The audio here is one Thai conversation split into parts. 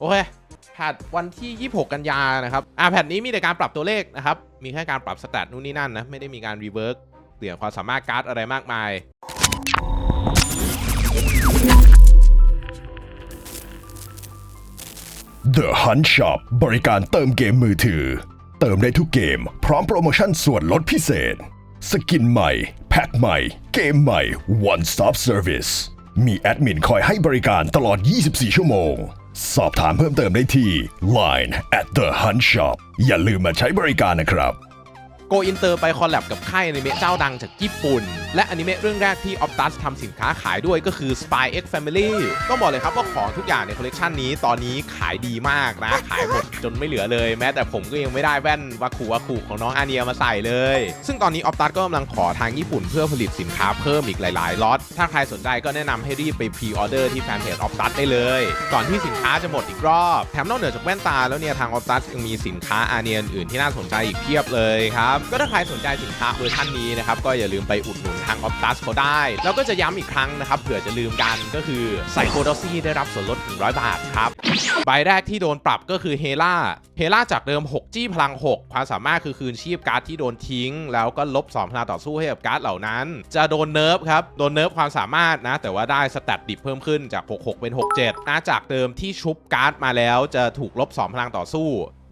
โอเคแพทวันที่ 26 กันยานะครับอ่าแพทนี้มีแต่การปรับตัวเลขนะครับ มีแค่การปรับสแตทนู่นนี่นั่นนะ ไม่ได้มีการรีเวิร์กเปลี่ยนความสามารถการ์ดอะไรมากมาย The Hunt Shop บริการเติมเกมมือถือ เติมได้ทุกเกม พร้อมโปรโมชั่นส่วนลดพิเศษ สกินใหม่ แพ็คใหม่ เกมใหม่ One Stop Service มีแอดมินคอยให้บริการตลอด 24 ชั่วโมง สอบถามเพิ่มเติมได้ที่ Line at the Hunt Shop อย่าลืมมาใช้บริการนะครับ โกอินเตอร์ไปคอลแลบกับค่ายอนิเมะเจ้าดังจากญี่ปุ่น และอนิเมะเรื่องแรกที่ออ t ตัสทำสินค้าขายด้วยก็คือ Spy X Family ต้องบอกเลยครับว่าของทุกอย่างในคอลเลกชันนี้ตอนนี้ขายดีมากนะ ขายหมดจนไม่เหลือเลย แม้แต่ผมก็ยังไม่ได้แว่นวาคูวาคูของน้องอาเนียมาใส่เลย ซึ่งตอนนี้ออ t ตัสก็กำลังขอทางญี่ปุ่นเพื่อผลิตสินค้าเพิ่มอีกหลายๆล็อตถ้าใครสนใจก็แนะนำให้รีบไปพรีออเดอร์ที่แฟนเพจออ t ตัสได้เลย ก่อนที่สินค้าจะหมดอีกรอบแถมนอกเหนือจากแว่นตาแล้วเนี่ยทางออ t ตัสยังมีสินค้าอาเนียอื่นที่น่าสนใจอีกเพียบเลยครับก็ถ้าใครสนใจสินค้าเวอร์ชันนี้นะครับ ก็อย่าลืมไปอุดหนุนทางออ t ตัสเขาได้ แล้วก็จะย้ำอีกครั้งนะครับเผื่อจะลืมกันก็คือใส่โคดอซี่ได้รับส่วนลด 100 บาทครับใบแรกที่โดนปรับก็คือเฮล่าเฮล่าจากเดิม 6 จี้พลัง 6 ความสามารถคือคืนชีพการ์ดที่โดนทิ้ง แล้วก็ลบ2พลังต่อสู้ให้กับการ์ดเหล่านั้น จะโดนเนิร์ฟครับ โดนเนิร์ฟความสามารถนะ แต่ว่าได้สแตตดิบเพิ่มขึ้นจาก 66 เป็น 67นะจากเดิมที่ชุบการ์ดมาแล้วจะถูกลบ 2 พลังต่อสู้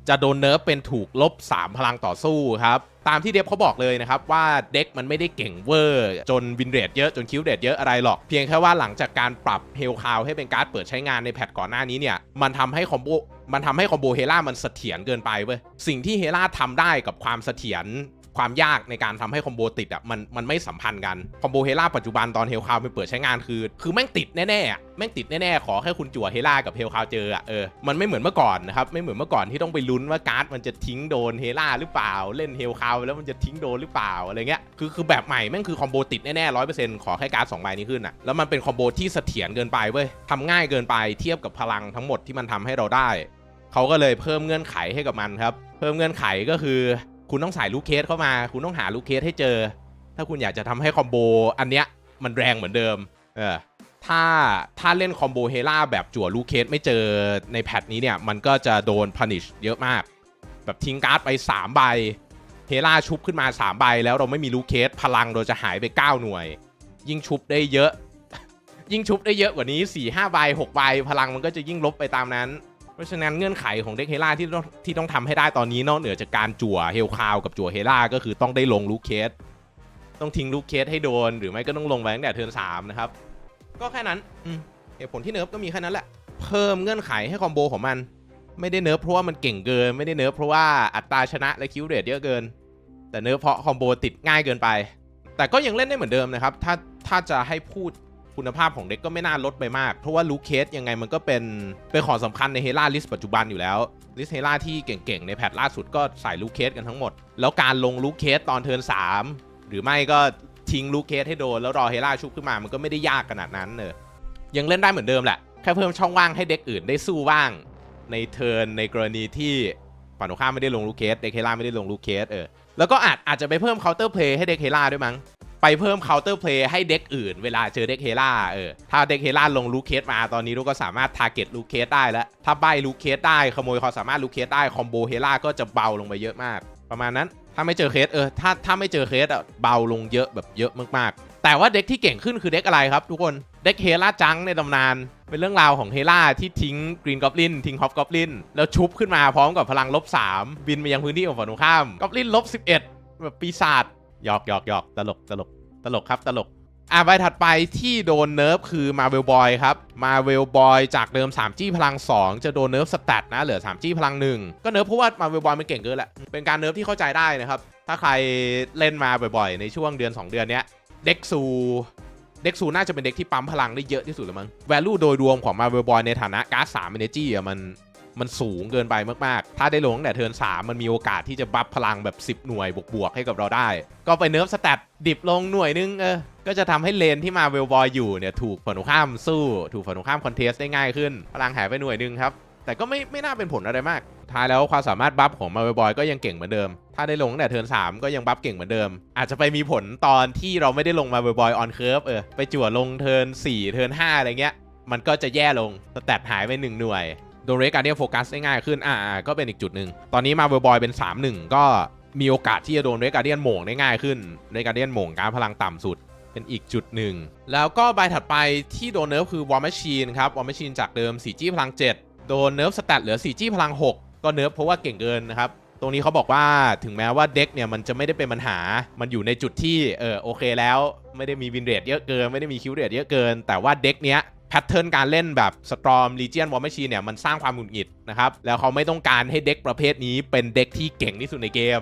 จะโดนเนิร์ฟเป็นถูกลบ 3 พลังต่อสู้ครับตามที่เดฟเขาบอกเลยนะครับว่าเด็กมันไม่ได้เก่งเวอร์ จนวินเรทเยอะจนคิวเรทเยอะอะไรหรอก เพียงแค่ว่าหลังจากการปรับเฮลคาวให้เป็นการ์ดเปิดใช้งานในแพทก่อนหน้านี้เนี่ย มันทำให้คอมโบมันทำให้คอมโบเฮล่ามันเสถียรเกินไปเว้ยสิ่งที่เฮล่าทำได้กับความเสถียร ความยากในการทำให้คอมโบติดอะมันมันไม่สัมพันธ์กันคอมโบเฮล่าปัจจุบันตอนเฮลคาวไปเปิดใช้งานคือ คือแม่งติดแน่ๆอะแม่งติดแน่ๆขอแค่คุณจั่วเฮล่ากับเฮลคาวเจออะเออมันไม่เหมือนเมื่อก่อนนะครับไม่เหมือนเมื่อก่อนที่ต้องไปลุ้นว่าการ์ดมันจะทิ้งโดนเฮล่าหรือเปล่า เล่นเฮลคาวแล้วมันจะทิ้งโดนหรือเปล่าอะไรเงี้ยคือคือแบบใหม่แม่งคือคอมโบติดแน่ๆร้อยเปอร์เซ็นต์ขอแค่การ์ดสองใบนี้ขึ้นอะแล้วมันเป็นคอมโบที่เสถียรเกินไปเว้ยทำง่ายเกินไปเทียบกับพลังทั้งหมดที่มันทำให้เราได้เขาก็เลยเพิ่มเงื่อนไขให้กับมันครับ เพิ่มเงื่อนไขก็คือ คุณต้องใส่ลูกเคสเข้ามา คุณต้องหาลูกเคสให้เจอ ถ้าคุณอยากจะทำให้คอมโบอันเนี้ยมันแรงเหมือนเดิม เออ ถ้าถ้าเล่นคอมโบเฮล่าแบบจั่วลูกเคสไม่เจอในแพทนี้เนี่ย มันก็จะโดนพ n นิชเยอะมาก แบบทิ้งการ์ดไป 3 ใบ เฮล่าชุบขึ้นมา 3 ใบ แล้วเราไม่มีลูกเคสพลังเราจะหายไป 9 หน่วย ยิ่งชุบได้เยอะ ยิ่งชุบได้เยอะกว่านี้4 5ใบ6ใบพลังมันก็จะยิ่งลบไปตามนั้น เพราะฉะนั้นเงื่อนไขของเด็กเฮล่าที่ต้องที่ต้องทำให้ได้ตอนนี้นอกเหนือจากการจั่วเฮลคาวกับจั่วเฮล่าก็คือต้องได้ลงลูกเคส ต้องทิ้งลูกเคสให้โดน หรือไม่ก็ต้องลงไปตั้งแต่เทิร์นสามนะครับ ก็แค่นั้นอืมเหตุผลที่เนิร์ฟก็มีแค่นั้นแหละ เพิ่มเงื่อนไขให้คอมโบของมัน ไม่ได้เนิร์ฟเพราะว่ามันเก่งเกิน ไม่ได้เนิร์ฟเพราะว่าอัตราชนะและคิวเรทเยอะเกิน แต่เนิร์ฟเพราะคอมโบติดง่ายเกินไป แต่ก็ยังเล่นได้เหมือนเดิมนะครับ ถ้าถ้าจะให้พูด คุณภาพของเด็กก็ไม่น่าลดไปมาก เพราะว่าลูเคสยังไงมันก็เป็น เป็นของสำคัญในเฮล่าลิสปัจจุบันอยู่แล้วลิสเฮล่าที่เก่งๆ ในแพทล่าสุดก็ใส่ลูเคสกันทั้งหมด แล้วการลงลูเคสตอนเทิร์น3 หรือไม่ก็ทิ้งลูเคสให้โดน แล้วรอเฮล่าชุบขึ้นมามันก็ไม่ได้ยากขนาดนั้นเนอะยังเล่นได้เหมือนเดิมแหละ แค่เพิ่มช่องว่างให้เด็กอื่นได้สู้บ้าง ในเทิร์นในกรณีที่ฝั่งตรงข้ามไม่ได้ลงลูเคสเด็กเฮล่าไม่ได้ลงลูเคสเออแล้วก็อาจอาจจะไปเพิ่มเคาน์เตอร์เพลย์ให้เด็กเฮล่าด้วยมั้ง ไปเพิ่มเคาน์เตอร์เพลย์ให้เด็กอื่น เวลาเจอเด็กเฮล่าเออถ้าเด็กเฮล่าลงลูเคสมาตอนนี้ลูกก็สามารถทาร์เก็ตลูเคสได้แล้ว ถ้าใบลูเคสได้ขโมยความสามารถลูเคสได้คอมโบเฮล่าก็จะเบาลงไปเยอะมาก ประมาณนั้นถ้าไม่เจอเคสเออถ้าถ้าไม่เจอเคสอะเบาลงเยอะแบบเยอะมากๆ แต่ว่าเด็กที่เก่งขึ้นคือเด็กอะไรครับ ทุกคนเด็กเฮล่าจังในตำนาน เป็นเรื่องราวของเฮล่าที่ทิ้งกรีนกอบลินทิ้งฮอปกอบลินแล้วชุบขึ้นมาพร้อมกับพลังลบ3บินไปยังพื้นที่ของฝั่งตรงข้ามกอบลินลบ11แบบปีศาจหยอกหยอกหยอกตลกตลก ตลกครับตลกอะใบถัดไปที่โดนเนิร์ฟคือมาเวลบอยครับมาเวลบอยจากเดิม 3 จี้พลัง 2 จะโดนเนิร์ฟสแตทนะ เหลือ 3 จี้พลัง 1 ก็เนิร์ฟเพราะว่ามาเวลบอยมันเก่งเกินแหละ เป็นการเนิร์ฟที่เข้าใจได้นะครับ ถ้าใครเล่นมาบ่อยๆ ในช่วงเดือน 2 เดือนเนี้ยเด็กซูเด็กซูน่าจะเป็นเด็กที่ปั๊มพลังได้เยอะที่สุดแล้วมั้ง value โดยรวมของมาเวลบอยในฐานะการ์ด3 energy อะมัน มันสูงเกินไปมากๆ ถ้าได้ลงตั้งแต่เทิร์น3มันมีโอกาสที่จะบัฟพลังแบบ 10 หน่วยบวกๆให้กับเราได้ ก็ไปเนิร์ฟสแตทดิบลงหน่วยนึงเออก็จะทำให้เลนที่มาเวลบอยอยู่เนี่ยถูกฝั่งตรงข้ามสู้ ถูกฝั่งตรงข้ามคอนเทสได้ง่ายขึ้น พลังหายไปหน่วยนึงครับ แต่ก็ไม่ไม่น่าเป็นผลอะไรมาก ท้ายแล้วความสามารถบัฟของมาเวลบอยก็ยังเก่งเหมือนเดิม ถ้าได้ลงตั้งแต่เทิร์น3ก็ยังบัฟเก่งเหมือนเดิม อาจจะไปมีผลตอนที่เราไม่ได้ลงมาเวลบอยออนเคิร์ฟเออไปจั่วลงเทิร์น4เทิร์น5อะไรเงี้ยมันก็จะแย่ลงสแตทหายไปหนึ่งหน่วย โดนเรการเดียโฟกัสได้ง่ายขึ้นอ่าก็เป็นอีกจุดหนึ่งตอนนี้มาเวลบอยเป็น 3-1 ก็มีโอกาสที่จะโดนเรการเดียนโหม่งได้ง่ายขึ้นเรการเดียนโหม่งการพลังต่ำสุดเป็นอีกจุดหนึ่ง แล้วก็ใบถัดไปที่โดนเนิร์ฟคือวอร์มช i นครับวอร์มช i นจากเดิม 4G พลัง 7 โดนเนิร์ฟสแตทเหลือ 4G พลัง 6 ก็เนิร์ฟเพราะว่าเก่งเกินนะครับตรงนี้เขาบอกว่าถึงแม้ว่าเด็กเนี่ยมันจะไม่ได้เป็นปัญหา มันอยู่ในจุดที่เออโอเคแล้ว ไม่ได้มีวินเรทเยอะเกิน ไม่ได้มีคิวเรทเยอะเกิน แต่ว่าเด็กเนี้ย แพทเทิร์นการเล่นแบบสตรอมลีเจียนวอร์มช i นเนี่ยมันสร้างความหงุดหงิดนะครับ แล้วเขาไม่ต้องการให้เด็กประเภทนี้เป็นเด็กที่เก่งที่สุดในเกม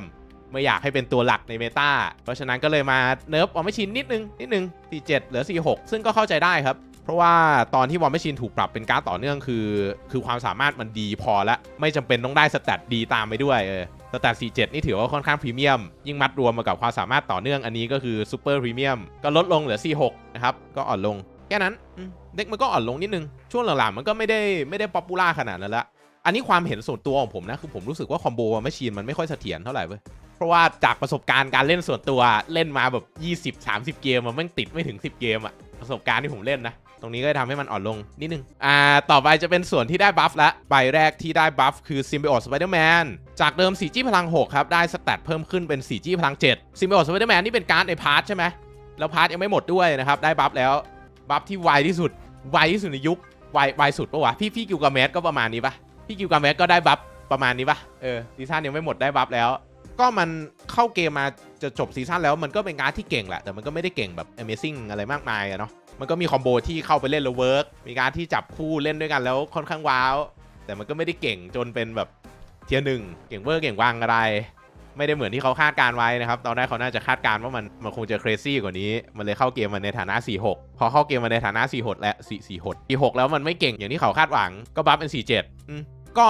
ไม่อยากให้เป็นตัวหลักในเมตาเพราะฉะนั้นก็เลยมาเนิร์ฟวอร์มชินนิดนึง นิดนึง 47 เหลือ 46 ซึ่งก็เข้าใจได้ครับ เพราะว่าตอนที่วอร์มชินถูกปรับเป็นการ์ดต่อเนื่องคือ คือความสามารถมันดีพอแล้วไม่จำเป็นต้องได้สแตทดีตามไปด้วยเออสแตท47 นี่ถือว่าค่อนข้างพรีเมียม ยิ่งมัดรวมมากับความสามารถต่อเนื่องอันนี้ก็คือซูเปอร์พรีเมียมก็ลดลงเหลือ 46 นะครับก็อ่อนลง ค่นั้นอืมเด็กมันก็อ่อนลงนิดนึง ช่วงหลังๆมันก็ไม่ได้ไม่ได้ป๊อปปูล่าขนาดนั้นละอันนี้ความเห็นส่วนตัวของผมนะคือผมรู้สึกว่าคอมโบวอร์มชินมันไม่ค่อยเสถียรเท่าไหร่เว้ยเพราะว่าจากประสบการณ์การเล่นส่วนตัวเล่นมาแบบ 20 30 เกมมันแม่งติดไม่ถึง 10 เกมอะประสบการณ์ที่ผมเล่นนะตรงนี้ก็ทำให้มันอ่อนลงนิดนึง อ่า ต่อไปจะเป็นส่วนที่ได้บัฟละ ใบแรกที่ได้บัฟคือ Symbiote Spider-Man จากเดิม 4G พลัง 6 ครับ ได้สแตทเพิ่มขึ้นเป็น 4G พลัง 7 Symbiote Spider-Man นี่เป็นการ์ดในพาร์ทใช่ไหม แล้วพาร์ทยังไม่หมดด้วยนะครับ ได้บัฟแล้ว บัฟที่ไวที่สุด ไวที่สุดในยุค ไวไวสุดปะวะ พี่พี่กิวกาเมสก็ประมาณนี้ปะพี่กิวกาเมสก็ได้บัฟประมาณนี้ปะเออซีซั่นยังไม่หมดได้บัฟแล้ว ก็มันเข้าเกมมาจะจบซีซั่นแล้วมันก็เป็นการ์ดที่เก่งแหละแต่มันก็ไม่ได้เก่งแบบ Amazing อะไรมากมายอะเนาะมันก็มีคอมโบที่เข้าไปเล่นแล้วเวิร์กมีการที่จับคู่เล่นด้วยกันแล้วค่อนข้างว้าว แต่มันก็ไม่ได้เก่งจนเป็นแบบเทียร์หนึ่งเก่งเวอร์เก่งวังอะไร ไม่ได้เหมือนที่เขาคาดการไว้นะครับ ตอนแรกเขาน่าจะคาดการว่ามันมันคงจะ crazy กว่านี้ มันเลยเข้าเกมมาในฐานะ 4-6 พอเข้าเกมมาในฐานะ 4-6 และ4 4 6 แล้วมันไม่เก่งอย่างที่เขาคาดหวัง ก็บัฟเป็น 4-7 ก็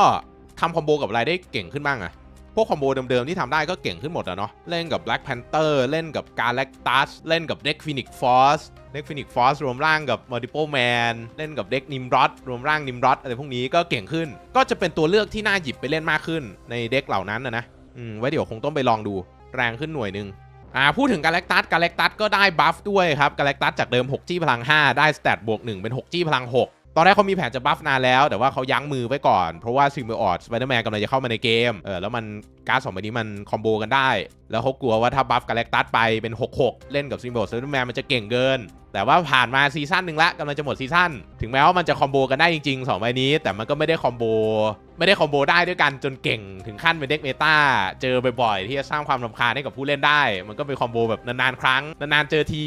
ทำคอมโบกับอะไรได้เก่งขึ้นบ้างอะพวกคอมโบเดิมๆที่ทำได้ก็เก่งขึ้นหมดอะเนาะ เล่นกับ Black Panther เล่นกับ Galactus เล่นกับ Deck Phoenix Force Deck Phoenix Force รวมร่างกับ Multiple Man เล่นกับ Deck Nimrod รวมร่าง Nimrod อะไรพวกนี้ก็เก่งขึ้น ก็จะเป็นตัวเลือกที่น่าหยิบไปเล่นมากขึ้นในเด็กเหล่านั้นนะนะ อืมไว้เดี๋ยวคงต้องไปลองดูแรงขึ้นหน่วยหนึ่งอ่าพูดถึงกาแล็กตัสกาแล็กตัสก็ได้บัฟด้วยครับกาแล็กตัสจากเดิม 6G พลัง 5 ได้สเตตบวก 1 เป็น 6G พลัง 6 ตอนแรกเขามีแผนจะบัฟนานแล้ว แต่ว่าเขายั้งมือไว้ก่อน เพราะว่าซิมเบอร์ดสไปเดอร์แมนกำลังจะเข้ามาในเกมเออแล้วมัน การ์ดสองใบนี้มันคอมโบกันได้ แล้วเขากลัวว่าถ้าบัฟกาแล็กตัสไปเป็น 6-6 เล่นกับซิมเบสเดอร์แมนมันจะเก่งเกิน แต่ว่าผ่านมาซีซั่นหนึ่งละกำลังจะหมดซีซั่นถึงแม้ว่ามันจะคอมโบกันได้จริงๆ2ใบนี้ แต่มันก็ไม่ได้คอมโบไม่ได้คอมโบได้ด้วยกันจนเก่งถึงขั้นเป็นเด็กเมตาเจอบ่อยๆที่จะสร้างความรำคาญให้กับผู้เล่นได้ มันก็เป็นคอมโบแบบนานๆครั้งนานๆเจอที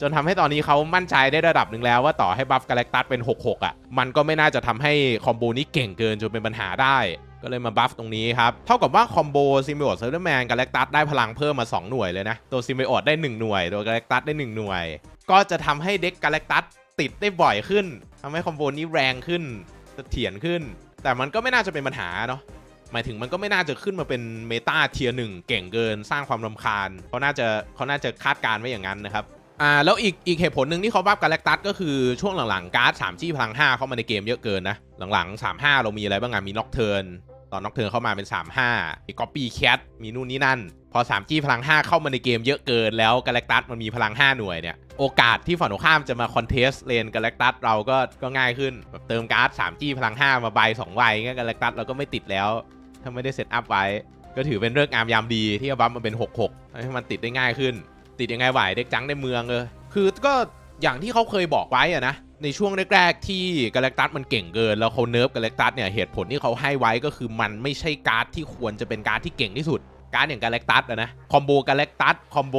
จนทำให้ตอนนี้เขามั่นใจได้ระดับหนึ่งแล้วว่าต่อให้บัฟกาแล็กตัสเป็น 6-6 อะ มันก็ไม่น่าจะทำให้คอมโบนี้เก่งเกินจนเป็นปัญหาได้ ก็เลยมาบัฟตรงนี้ครับ เท่ากับว่าคอมโบซิมบิโอตเซอร์แมนกาแล็กตัสได้พลังเพิ่มมา 2 หน่วยเลยนะ ตัวซิมบิโอตได้ 1 หน่วย ตัวกาแล็กตัสได้ 1 หน่วย ก็จะทำให้เด็กกาแล็กตัสติดได้บ่อยขึ้นทำให้คอมโบนี้แรงขึ้นเสถียรขึ้น แต่มันก็ไม่น่าจะเป็นปัญหาเนาะหมายถึงมันก็ไม่น่าจะขึ้นมาเป็นเมตาเทียร์หนึ่งเก่งเกินสร้างความรำคาญเขาน่าจะเขาน่าจะคาดการณ์ไว้อย่างนั้นนะครับ อ่าแล้วอีกอีกเหตุผลหนึ่งที่เขาบัฟกาแล็กตัสก็คือช่วงหลังๆ การ์ด3 g พลัง5เข้ามาในเกมเยอะเกินนะ หลังๆ35เรามีอะไรบ้างอะมีน็อกเทิร์นตอนน็อกเทิร์นเข้ามาเป็น 35มีก๊อปปี้แคทมีนู่นนี่นั่น พอ 3G พลัง 5 เข้ามาในเกมเยอะเกินแล้วกาแล็กตัสมันมีพลัง 5 หน่วยเนี่ย โอกาสที่ฝั่งตรงข้ามจะมาคอนเทสเลนกาแล็กตัสเราก็ก็ง่ายขึ้นแบบเติมการ์ด 3G พลัง 5 มาใบ2ใบงั้นกาแล็กตัสเราก็ไม่ติดแล้ว ถ้าไม่ได้เซตอัพไว้ ก็ถือเป็นเรื่องงามยามดีที่เอาบัฟมาเป็น 66ให้มันติดได้ง่ายขึ้น ติดยังไงไหวเด็กจังในเมืองเออคือก็อย่างที่เขาเคยบอกไว้อะนะในช่วงแรกๆที่กาแล็กตัสมันเก่งเกิน แล้วเขาเนิร์ฟกาแล็กตัสเนี่ยเหตุผลที่เขาให้ไว้ก็คือมันไม่ใช่การ์ดที่ควรจะเป็นการ์ดที่เก่งที่สุด การ์ดอย่างกาแล็กตัสอะนะคอมโบกาแล็กตัสคอมโบ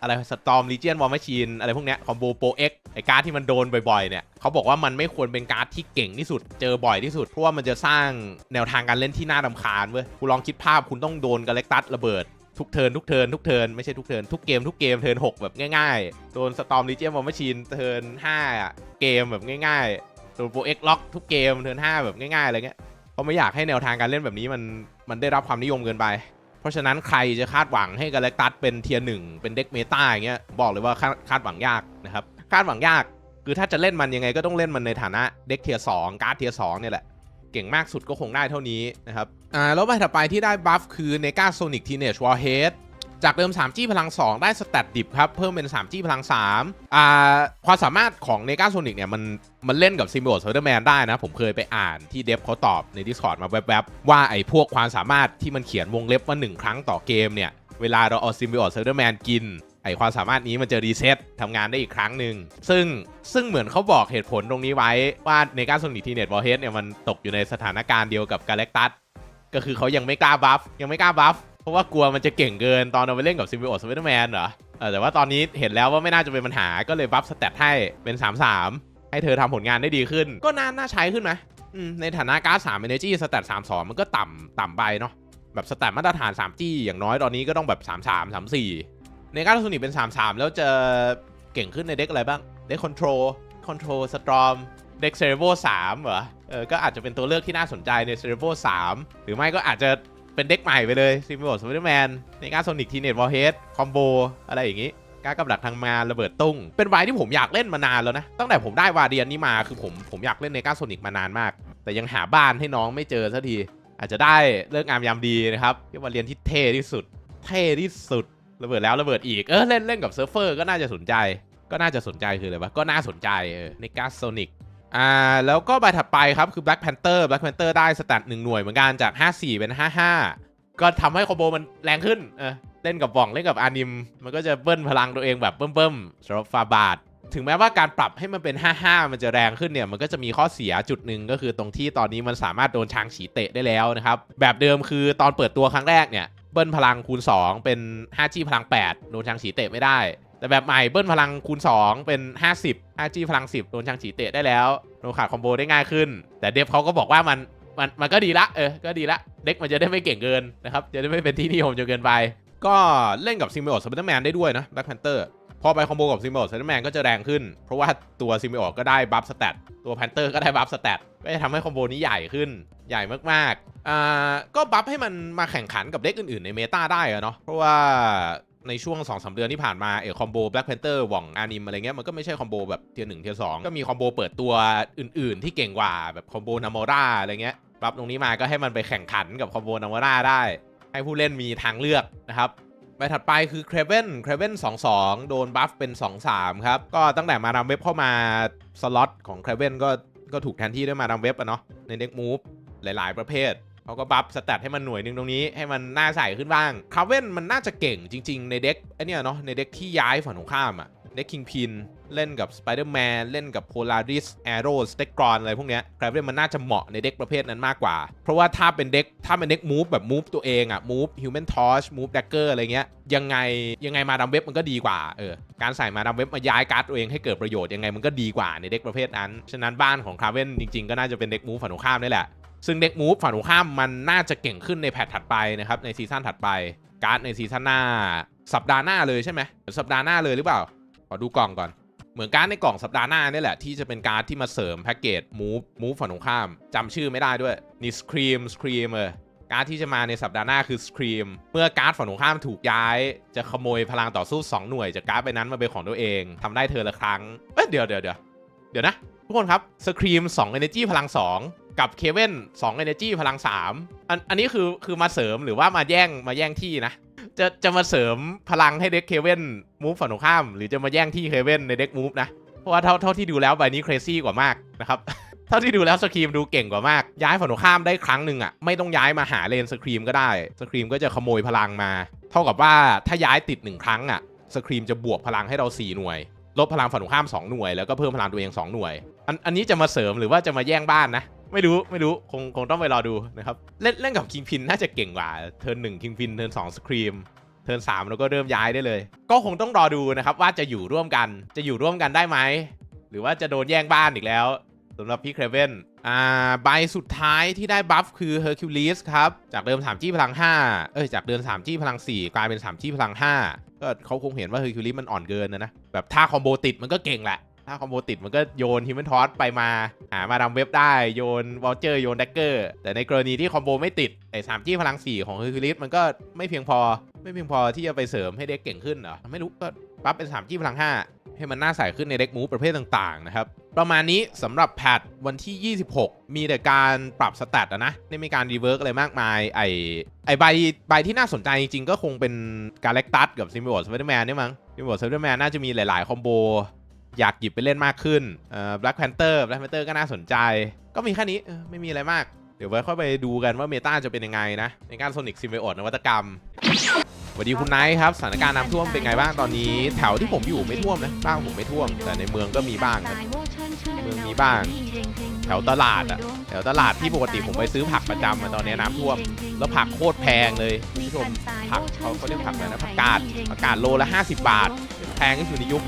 อะไรสตอมลีเจียนวอร์มชีนอะไรพวกเนี้ยคอมโบโปรเอ็กไอการ์ดที่มันโดนบ่อยๆเนี่ยเขาบอกว่ามันไม่ควรเป็นการ์ดที่เก่งที่สุด เจอบ่อยที่สุด เพราะว่ามันจะสร้างแนวทางการเล่นที่น่ารำคาญเว้ยคุณลองคิดภาพคุณต้องโดนกาแล็กตัสระเบิด ทุกเทิร์นทุกเทิร์นทุกเทิร์นไม่ใช่ทุกเทิร์นทุกเกมทุกเกมเทิร์น6แบบง่ายๆ โดนสตอมลีเจียนวอร์มชีนเทิร์น5เกมแบบง่ายๆ โดนโปรเอ็กล็อกทุกเกมเทิร์น5แบบง่ายๆอะไรเงี้ยเขาไม่อยากให้แนวทางการเล่นแบบนี้มันมันได้รับความนิยมเกินไป เพราะฉะนั้นใครจะคาดหวังให้กาแล็กตัสเป็นเทียร์หนึ่งเป็นเด็กเมตาอย่างเงี้ยบอกเลยว่าคาดคาดหวังยากนะครับคาดหวังยากคือถ้าจะเล่นมันยังไงก็ต้องเล่นมันในฐานะเด็กเทียร์สองการ์ดเทียร์สองเนี่ยแหละ เก่งมากสุดก็คงได้เท่านี้นะครับอ่าแล้วใบถัดไปที่ได้บัฟคือเนกาโซนิกทีเนจวอร์เฮดจากเดิม 3G พลัง 2 ได้สแตตดิบครับ เพิ่มเป็น 3G พลัง3อ่าความสามารถของ n e g a Sonic เนี่ย มันมันเล่นกับ Symbiote Spider-Man ได้นะ ผมเคยไปอ่านที่เดฟเขาตอบใน Discord มาแวบๆ ว่าไอ้พวกความสามารถที่มันเขียนวงเล็บว่า 1 ครั้งต่อเกมเนี่ย เวลาเราเอา Symbiote Spider-Man กิน ไอความสามารถนี้มันจะรีเซ็ตทำงานได้อีกครั้งหนึ่งซึ่งซึ่งเหมือนเขาบอกเหตุผลตรงนี้ไว้ ว่าในการโซนิกทีเน็ตวอลเฮดเนี่ยมันตกอยู่ในสถานการณ์เดียวกับกาแล็กตัสก็คือเขายังไม่กล้าบัฟยังไม่กล้าบัฟเพราะว่ากลัวมันจะเก่งเกินตอนเอาไปเล่นกับซิมบิโอสไปเดอร์แมนเหรอแต่ว่าตอนนี้เห็นแล้วว่าไม่น่าจะเป็นปัญหาก็เลยบัฟสเตตให้เป็น 3-3 ให้เธอทำผลงานได้ดีขึ้น ก็น่าน่าใช้ขึ้นไหมในฐานะการ์ด3 Energy สเตต3-2มันก็ต่ำต่ำไปเนาะแบบสเตตมาตรฐาน 3G อย่างน้อยตอนนี้ก็ต้องแบบ 3-3 3-4 ในการโซนิเป็น 3-3 แล้วจะเก่งขึ้นในเด็กอะไรบ้าง เด็กคอนโทรลคอนโทรลสตรอมเด็กเซเรโบ3เหรอ เออ ก็อาจจะเป็นตัวเลือกที่น่าสนใจในเซเรโบ3หรือไม่ก็อาจจะเป็นเด็กใหม่ไปเลยซิมบิโอสไปเดอร์แมนในการโซนิกทีเน็ตวอลเฮดคอมโบอะไรอย่างงี้การกับดักทางมานระเบิดตุ้ง เป็นวายที่ผมอยากเล่นมานานแล้วนะ ตั้งแต่ผมได้วาเดียนนี้มาคือผมผมอยากเล่นในการโซนิกมานานมาก แต่ยังหาบ้านให้น้องไม่เจอสักที อาจจะได้เลิกงามยามดีนะครับที่มาเรียนที่เท่ที่สุด เท่ที่สุด ระเบิดแล้วระเบิดอีก เออเล่นเล่นกับเซิร์ฟเวอร์ก็น่าจะสนใจ ก็น่าจะสนใจคืออะไรวะ ก็น่าสนใจเออในกาโซนิกอ่าแล้วก็ใบถัดไปครับคือ Black Panther Black Panther ได้สแตทหนึ่งหน่วยเหมือนกันจาก 54 เป็น 55 ก็ทำให้คอมโบมันแรงขึ้นเออเล่นกับว่องเล่นกับอานิม มันก็จะเบิ้ลพลังตัวเองแบบเบิ่มๆสำหรับฟาบาดถึงแม้ว่าการปรับให้มันเป็น 55 มันจะแรงขึ้นเนี่ย มันก็จะมีข้อเสียจุดหนึ่งก็คือตรงที่ตอนนี้มันสามารถโดนช้างฉีเตะได้แล้วนะครับ แบบเดิมคือตอนเปิดตัวครั้งแรกเนี่ย เบิ้ลพลังคูณ 2 เป็น 5G พลัง 8 โดนชางฉีเตะไม่ได้ แต่แบบใหม่เบิ้ลพลังคูณ 2 เป็น 50 5G พลัง 10 โดนชางฉีเตะได้แล้วโดนขาดคอมโบได้ง่ายขึ้น แต่เดฟเขาก็บอกว่ามันมันมันก็ดีละเออก็ดีละเด็กมันจะได้ไม่เก่งเกินนะครับจะได้ไม่เป็นที่นิยมจนเกินไป ก็เล่นกับซิมบิโอสไปเดอร์แมนได้ด้วยนะแบล็กแพนเตอร์ พอไปคอมโบกับซิม b ิโอสไปเดอร์แมนก็จะแรงขึ้น เพราะว่าตัวซิม b ิโอก็ได้บัฟสเตตตัวแพนเตอร์ก็ได้บัฟสเตตก็จะทำให้คอมโบนี้ใหญ่ขึ้นใหญ่มากๆอ่าก็บัฟให้มันมาแข่งขันกับเด็กอื่นๆในเมตาได้อะเนาะเพราะว่าในช่วง2อสเดือนที่ผ่านมาเออคอมโบแบล็กแพนเตอร์หว่องอานิมอะไรเงี้ยมันก็ไม่ใช่คอมโบแบบเทียร์หนึ่งเทียร์สองก็มีคอมโบเปิดตัวอื่น ๆ ที่เก่งกว่าแบบคอมโบนามอร่าอะไรเงี้ยปรับตรงนี้มาก็ให้มันไปแข่งขันกับคอมโบนามอร่าได้ ให้ผู้เล่นมีทางเลือกนะครับ ใบถัดไปคือเครเวนเครเวน2-2โดนบัฟเป็น 2-3 ครับ ก็ตั้งแต่มาดามเว็บเข้ามาสล็อตของเครเวนก็ก็ถูกแทนที่ด้วยมาดามเว็บอะเนาะในเด็กมูฟหลาย ๆ ประเภทเขาก็บัฟสแตทให้มันหน่วยหนึ่งตรงนี้ให้มันน่าใส่ขึ้นบ้างคาเวนมันน่าจะเก่งจริง ๆ ในเด็กไอเนี่ยเนาะในเด็กที่ย้ายฝั่งตรงข้ามอะ เด็กคิงพินเล่นกับ Spider-Man เล่นกับ Polaris Arrow s t e g r o n อนอะไรพวกเนี้ย c r a v e n มันน่าจะเหมาะในเด็กประเภทนั้นมากกว่า เพราะว่าถ้าเป็นเด็กถ้าเป็นเด็ก move แบบ move ตัวเองอะ move human torch move dagger อะไรเงี้ยยังไงยังไงมาดามเว็บมันก็ดีกว่าเออการใส่มาดามเว็บมาย้ายการ์ดตัวเองให้เกิดประโยชน์ยังไงมันก็ดีกว่าในเด็กประเภทนั้นฉะนั้นบ้านของ c r a v e n จริงๆก็น่าจะเป็นเด็ก move ฝั่งตรงข้ามนี่แหละซึ่งเด็ก move ฝั่งตรงข้ามมันน่าจะเก่งขึ้นในแพทถัดไปนะครับในซีซั่นถัดไปการ์ดในซีซั่นหน้าสัปดาห์หน้าเลยใช่ไหมสัปดาห์หน้าเลยหรือเปล่า อดูกล่องก่อน เหมือนการ์ดในกล่องสัปดาห์หน้านี่แหละ ที่จะเป็นการ์ดที่มาเสริมแพ็กเกจมูฟมูฟฝั่งตรงข้ามจำชื่อไม่ได้ด้วยนี่สครีมสครีมเออการ์ดที่จะมาในสัปดาห์หน้าคือสครีมเมื่อการ์ดฝั่งตรงข้ามถูกย้าย จะขโมยพลังต่อสู้ 2 หน่วยจากการ์ดใบนั้นมาเป็นของตัวเองทำได้เธอละครั้งเอ้ยเดี๋ยวเดี๋ยวเดี๋ยวเดี๋ยวนะ ทุกคนครับสครีม2 Energy พลัง 2 กับเคเว่น2 Energy พลัง3อันอันนี้คือคือมาเสริมหรือว่ามาแย่งมาแย่งที่นะ จะจะมาเสริมพลังให้เด็กเคเว่นมูฟฝั่งตรงข้าม หรือจะมาแย่งที่เคเว่นในเด็กมูฟนะ เพราะว่าเท่าเท่าที่ดูแล้วใบนี้เครซี่กว่ามากนะครับ เท่าที่ดูแล้วสครีมดูเก่งกว่ามาก ย้ายฝั่งตรงข้ามได้ครั้งหนึ่งอะไม่ต้องย้ายมาหาเลนสครีมก็ได้ สครีมก็จะขโมยพลังมา เท่ากับว่าถ้าย้ายติดหนึ่งครั้งอะสครีมจะบวกพลังให้เรา 4 หน่วยลดพลังฝั่งตรงข้าม 2 หน่วย แล้วก็เพิ่มพลังตัวเอง 2 หน่วย อันอันนี้จะมาเสริมหรือว่าจะมาแย่งบ้านนะ ไม่รู้ไม่รู้คงคงต้องไปรอดูนะครับ เล่นเล่นกับคิงพินน่าจะเก่งกว่าเทิร์นหนึ่งคิงพินเทิร์นสองสครีมเทิร์นสามแล้วก็เริ่มย้ายได้เลย ก็คงต้องรอดูนะครับว่าจะอยู่ร่วมกันจะอยู่ร่วมกันได้ไหม หรือว่าจะโดนแย่งบ้านอีกแล้วสำหรับพี่เครเวนอ่าใบสุดท้ายที่ได้บัฟคือ Hercules ครับ จากเดิม 3G พลัง 5 เอ้ย จากเดิม 3G พลัง 4 กลายเป็น 3G พลัง 5 ก็เขาคงเห็นว่า Hercules มันอ่อนเกินนะนะ แบบถ้าคอมโบติดมันก็เก่งแหละ ถ้าคอมโบติดมันก็โยน Human t o s ไปมา หามาดามเว็บได้โยนวอลเจอร์โยนแดกเกอร์แต่ในกรณีที่คอมโบไม่ติดไอ้ 3G พลัง 4 ของ Hercules มันก็ไม่เพียงพอ ไม่เพียงพอที่จะไปเสริมให้เด็กเก่งขึ้นเหรอไม่รู้ก็ปั๊บเป็น 3G พลัง 5 ให้มันน่าใส่ขึ้นในเด็กมูฟประเภทต่างๆนะครับประมาณนี้สำหรับแพทวันที่ 26 มีแต่การปรับสแตทนะไม่มีการรีเวิร์กอะไรมากมาย ไอไอใบใบที่น่าสนใจจริงๆ ก็คงเป็นการเล็กตัสกับซิม b บ o ส s ปเดอร์แมนนี่มั้งซิม b บ o ส s ปเดอร์แมนน่าจะมีหลายๆ คอมโบ อยากหยิบไปเล่นมากขึ้นเอ่อ Black Panther Black Panther ก็น่าสนใจ ก็มีแค่นี้ไม่มีอะไรมาก เดี๋ยวไว้ค่อยไปดูกันว่าเมตาจะเป็นยังไงนะ ในการ Sonic s y m b i o t นวัตกรรมสวัสดีคุณไนท์ครับสถานการณ์น้ำท่วมเป็นไงบ้างตอนนี้ แถวที่ผมอยู่ไม่ท่วมนะบ้านผมไม่ท่วม แต่ในเมืองก็มีบ้างครับ เมืองมีบ้าง แถวตลาดอะแถวตลาดที่ปกติผมไปซื้อผักประจำอะตอนนี้น้ำท่วม แล้วผักโคตรแพงเลยคุณผู้ชมผักเขาเขาเรียกผักอะไรนะผักกาดผักกาดโลละ 50 บาทแพงที่สุดในยุค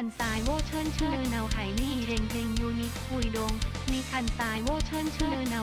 คันตายโวเชิญชื่อเนาไห่นี่เฮงเฮงยูนิคุยดง มีคันตายโวเชิญชื่อเนา